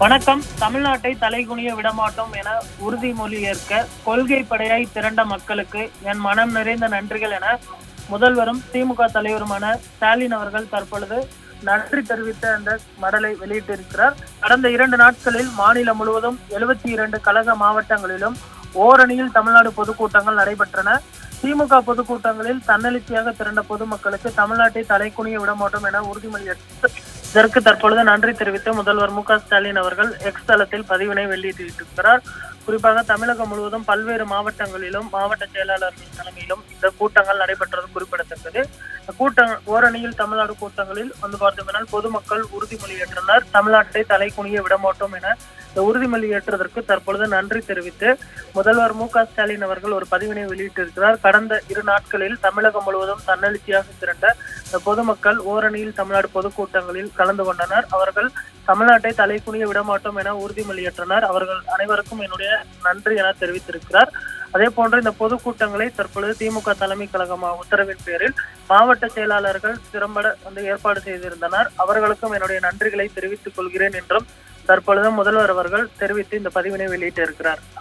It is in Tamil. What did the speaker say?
வணக்கம். தமிழ்நாட்டை தலைகுனிய விடமாட்டோம் என உறுதிமொழி ஏற்க கொள்கை படையாய் திரண்ட மக்களுக்கு என் மனம் நிறைந்த நன்றிகள் என முதல்வரும் திமுக தலைவருமான ஸ்டாலின் அவர்கள் தற்பொழுது நன்றி தெரிவித்த அந்த மடலை வெளியிட்டிருக்கிறார். கடந்த இரண்டு நாட்களில் மாநிலம் முழுவதும் எழுபத்தி இரண்டு கழக மாவட்டங்களிலும் ஓரணியில் தமிழ்நாடு பொதுக்கூட்டங்கள் நடைபெற்றன. திமுக பொதுக்கூட்டங்களில் தன்னெழுச்சியாக திரண்ட பொதுமக்களுக்கு தமிழ்நாட்டை தலைக்குனிய விடமாட்டோம் என உறுதிமொழி எடுத்து இதற்கு தற்பொழுது நன்றி தெரிவித்து முதல்வர் மு க ஸ்டாலின் அவர்கள் எக்ஸ் தளத்தில் பதிவினை வெளியிட்டிருக்கிறார். குறிப்பாக தமிழகம் முழுவதும் பல்வேறு மாவட்டங்களிலும் மாவட்ட செயலாளர்கள் தலைமையிலும் இந்த கூட்டங்கள் நடைபெற்றது குறிப்பிடத்தக்கது. கூட்டம் ஓரணியில் தமிழ்நாடு கூட்டங்களில் வந்து பார்த்தோம்னால் பொதுமக்கள் உறுதிமொழி ஏற்றனர். தமிழ்நாட்டை தலை குனிய விடமாட்டோம் என இந்த உறுதிமொழி ஏற்றதற்கு தற்பொழுது நன்றி தெரிவித்து முதல்வர் மு க ஸ்டாலின் அவர்கள் ஒரு பதிவினை வெளியிட்டிருக்கிறார். கடந்த இரு நாட்களில் தமிழகம் முழுவதும் தன்னெழுச்சியாக திரண்ட பொதுமக்கள் ஓரணியில் தமிழ்நாடு பொதுக்கூட்டங்களில் கலந்து கொண்டனர். அவர்கள் தமிழ்நாட்டை தலைக்குனிய விடமாட்டோம் என உறுதிமொழியேற்றனர் அவர்கள் அனைவருக்கும் என்னுடைய நன்றி என தெரிவித்திருக்கிறார். அதே போன்று இந்த பொதுக்கூட்டங்களை தற்பொழுது திமுக தலைமை கழகம் உத்தரவின் பேரில் மாவட்ட செயலாளர்கள் திறம்பட வந்து ஏற்பாடு செய்திருந்தனர். அவர்களுக்கும் என்னுடைய நன்றிகளை தெரிவித்துக் கொள்கிறேன் என்றும் தற்பொழுது முதல்வர் அவர்கள் தெரிவித்து இந்த பதிவினை வெளியிட்டிருக்கிறார்.